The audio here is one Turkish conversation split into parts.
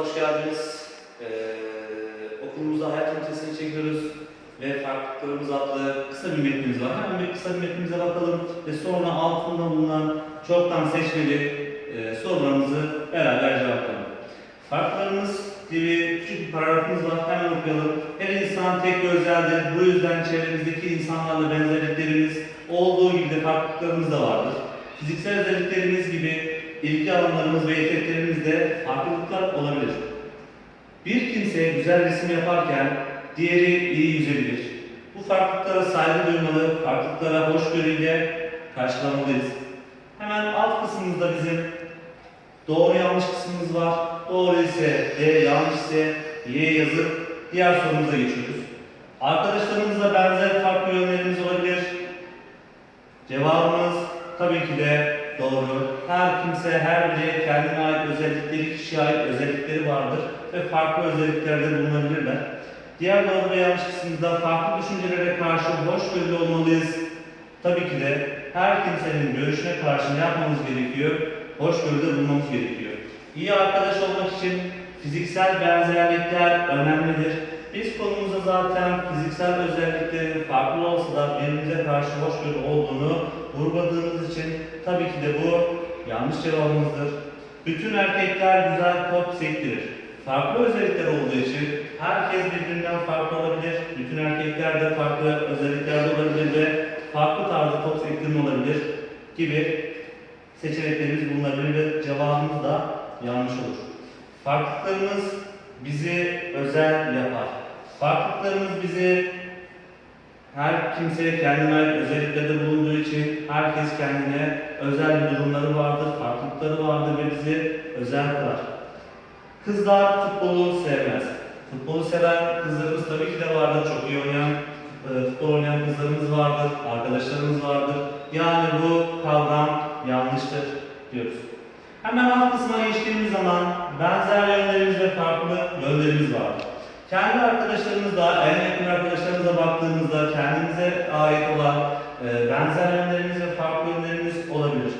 hoş geldiniz. Ee, okulumuzda hayat ünitesini çekiyoruz ve farklılıklarımız adlı kısa bir metnimiz var. Hemen bir kısa bir metnimize bakalım ve sonra altında bulunan çoktan seçmeli e, sorularımızı beraber cevaplayalım. Farklarımız gibi küçük bir paragrafımız var. Hemen okuyalım. Her insan tek özeldir. Bu yüzden çevremizdeki insanlarla benzerliklerimiz olduğu gibi de farklılıklarımız da vardır. Fiziksel özelliklerimiz gibi ilgi alanlarımız ve yeteneklerimizde farklılıklar olabilir. Bir kimse güzel resim yaparken diğeri iyi yüzebilir. Bu farklılıklara saygı duymalı, farklılıklara hoşgörüyle karşılamalıyız. Hemen alt kısmımızda bizim doğru yanlış kısmımız var. Doğru ise D, yanlış ise Y yazıp diğer sorumuza geçiyoruz. Arkadaşlarımızla benzer farklı yönlerimiz olabilir. Cevabımız tabii ki de doğru. Her kimse, her birey kendine ait özellikleri, kişiye ait özellikleri vardır ve farklı özelliklerde bulunabilirler. Diğer doğru ve yanlış kısmında farklı düşüncelere karşı hoşgörülü olmalıyız. Tabii ki de her kimsenin görüşüne karşı ne yapmamız gerekiyor? Hoşgörüde bulmamız gerekiyor. İyi arkadaş olmak için fiziksel benzerlikler önemlidir. Biz konumuzda zaten fiziksel özelliklerin farklı olsa da birbirimize karşı hoşgörü olduğunu vurguladığımız için tabii ki de bu yanlış cevabımızdır. Bütün erkekler güzel top sektirir. Farklı özellikler olduğu için herkes birbirinden farklı olabilir. Bütün erkekler de farklı özelliklerde olabilir ve farklı tarzda top sektirme olabilir gibi seçeneklerimiz bulunabilir ve cevabımız da yanlış olur. Farklılıklarımız bizi özel yapar. Farklılıklarımız bizi her kimse kendine ait özelliklerde bulunduğu için herkes kendine özel durumları vardır, farklılıkları vardır ve bizi özel kılar. Kızlar futbolu sevmez. Futbolu seven kızlarımız tabii ki de vardır. Çok iyi oynayan, e, futbol oynayan kızlarımız vardır, arkadaşlarımız vardır. Yani bu kavram yanlıştır diyoruz. Hemen alt kısmına geçtiğimiz zaman benzer yönlerimiz ve farklı yönlerimiz vardır. Kendi arkadaşlarımızla, en yakın arkadaşlarımıza baktığımızda kendimize ait olan e, benzer yönlerimiz ve farklı yönlerimiz olabilir.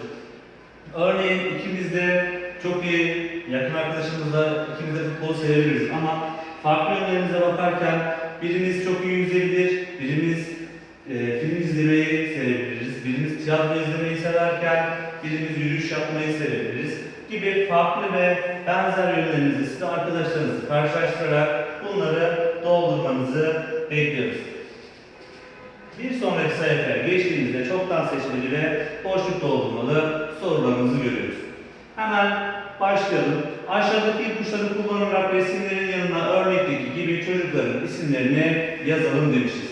Örneğin ikimiz de çok iyi yakın arkadaşımızla ikimiz de futbolu sevebiliriz ama farklı yönlerimize bakarken birimiz çok iyi yüzebilir, birimiz e, film izlemeyi sevebiliriz, birimiz tiyatro izlemeyi severken birimiz yürüyüş yapmayı sevebiliriz gibi farklı ve benzer yönlerinizi size arkadaşlarınızı karşılaştırarak bunları doldurmanızı bekliyoruz. Bir sonraki sayfaya geçtiğimizde çoktan seçmeli ve boşluk doldurmalı sorularımızı görüyoruz. Hemen başlayalım. Aşağıdaki ipuçları kullanarak resimlerin yanına örnekteki gibi çocukların isimlerini yazalım demişiz.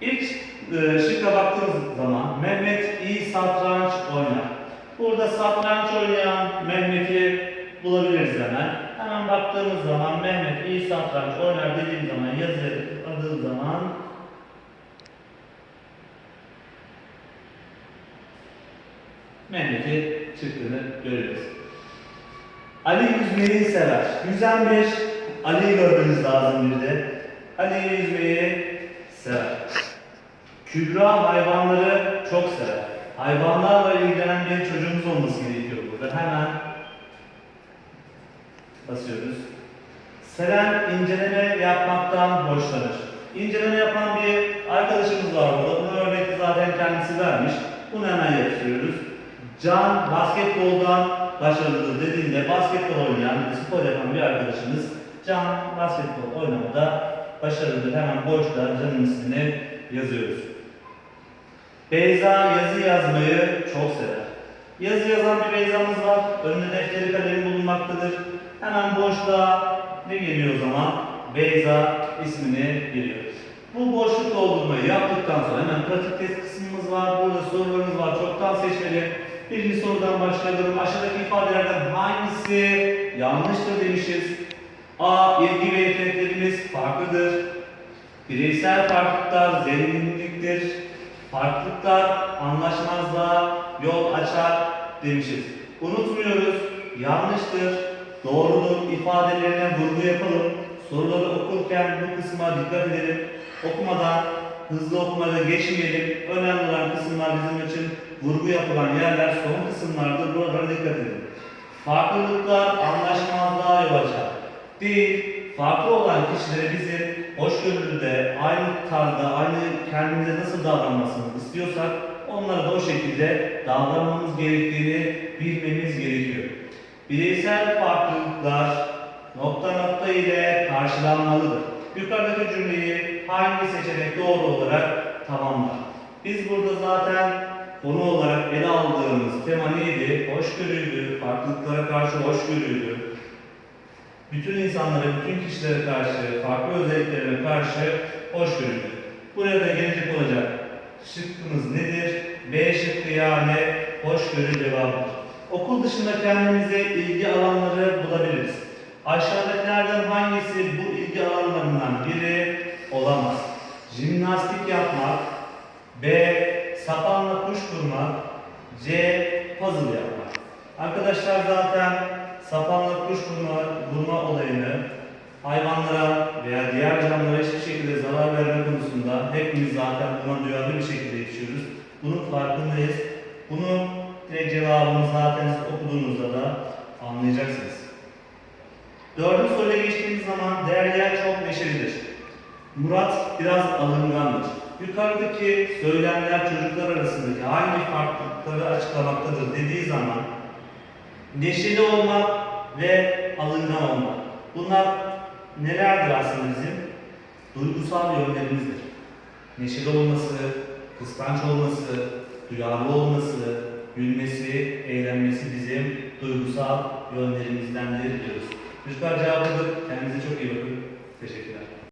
İlk e, şıkka baktığımız zaman Mehmet iyi satranç oynar. Burada satranç oynayan Mehmet'i bulabiliriz hemen. Hemen baktığımız zaman Mehmet iyi satranç oynar dediğim zaman yazıladığım zaman Mehmet'i çıktığını görüyoruz. Ali yüzmeyi sever. Yüzen bir Ali'yi görmeniz lazım bir de. Ali yüzmeyi sever. Kübra hayvanları çok sever. Hayvanlarla ilgilenen bir çocuğumuz olması gerekiyor burada. Hemen basıyoruz. Selen inceleme yapmaktan hoşlanır. İnceleme yapan bir arkadaşımız var burada. Bunu örnekte zaten kendisi vermiş. Bunu hemen yapıştırıyoruz. Can basketboldan başarılıdır dediğinde basketbol oynayan, spor yapan bir arkadaşımız Can basketbol oynamada başarılıdır. Hemen boşta Can'ın ismini yazıyoruz. Beyza yazı yazmayı çok sever. Yazı yazan bir Beyza'mız var. Önünde defteri kalemi bulunmaktadır. Hemen boşluğa ne geliyor o zaman? Beyza ismini giriyor. Bu boşluk doldurmayı yaptıktan sonra hemen pratik test kısmımız var. Burada sorularımız var. Çoktan seçmeli. Birinci sorudan başlayalım. Aşağıdaki ifadelerden hangisi yanlıştır demişiz. A. İlgi ve yeteneklerimiz farklıdır. Bireysel farklılıklar zenginliktir. Farklılıklar anlaşmazlığa yol açar demişiz. Unutmuyoruz. Yanlıştır. Doğrudur. ifadelerine vurgu yapalım. Soruları okurken bu kısma dikkat edelim. Okumadan, hızlı okumada geçmeyelim. Önemli olan kısımlar bizim için vurgu yapılan yerler son kısımlardır. Buralara dikkat edin. Farklılıklar anlaşmazlığa yol açar. Değil, farklı olan kişilere bizim hoşgörülü de aynı tarzda, aynı kendimize nasıl davranmasını istiyorsak onlara da o şekilde davranmamız gerektiğini bilmemiz gerekiyor. Bireysel farklılıklar nokta nokta ile karşılanmalıdır. Yukarıdaki cümleyi hangi seçenek doğru olarak tamamlar? Biz burada zaten konu olarak ele aldığımız tema neydi? Hoşgörüydü, farklılıklara karşı hoşgörüydü. Bütün insanlara, bütün kişilere karşı, farklı özelliklerine karşı hoşgörüydü. Buraya da gelecek olacak şıkkımız nedir? B şıkkı yani hoşgörü cevabıdır. Okul dışında kendimize ilgi alanları bulabiliriz. Aşağıdakilerden hangisi Jimnastik yapmak, B. Sapanla kuş kurmak, C. Puzzle yapmak. Arkadaşlar zaten sapanla kuş kurma, vurma olayını hayvanlara veya diğer canlılara hiçbir şekilde zarar verme konusunda hepimiz zaten buna duyarlı bir şekilde yetişiyoruz. Bunun farkındayız. Bunun direkt cevabını zaten okuduğunuzda da anlayacaksınız. Dördüncü soruya geçtiğimiz zaman Derya çok neşelidir. Murat biraz alıngandır. Yukarıdaki söylemler çocuklar arasındaki hangi farklılıkları açıklamaktadır dediği zaman neşeli olmak ve alıngan olmak. Bunlar nelerdir aslında bizim? Duygusal yönlerimizdir. Neşeli olması, kıskanç olması, duyarlı olması, gülmesi, eğlenmesi bizim duygusal yönlerimizdendir diyoruz. Çocuklar cevabıdır. Kendinize çok iyi bakın. Teşekkürler.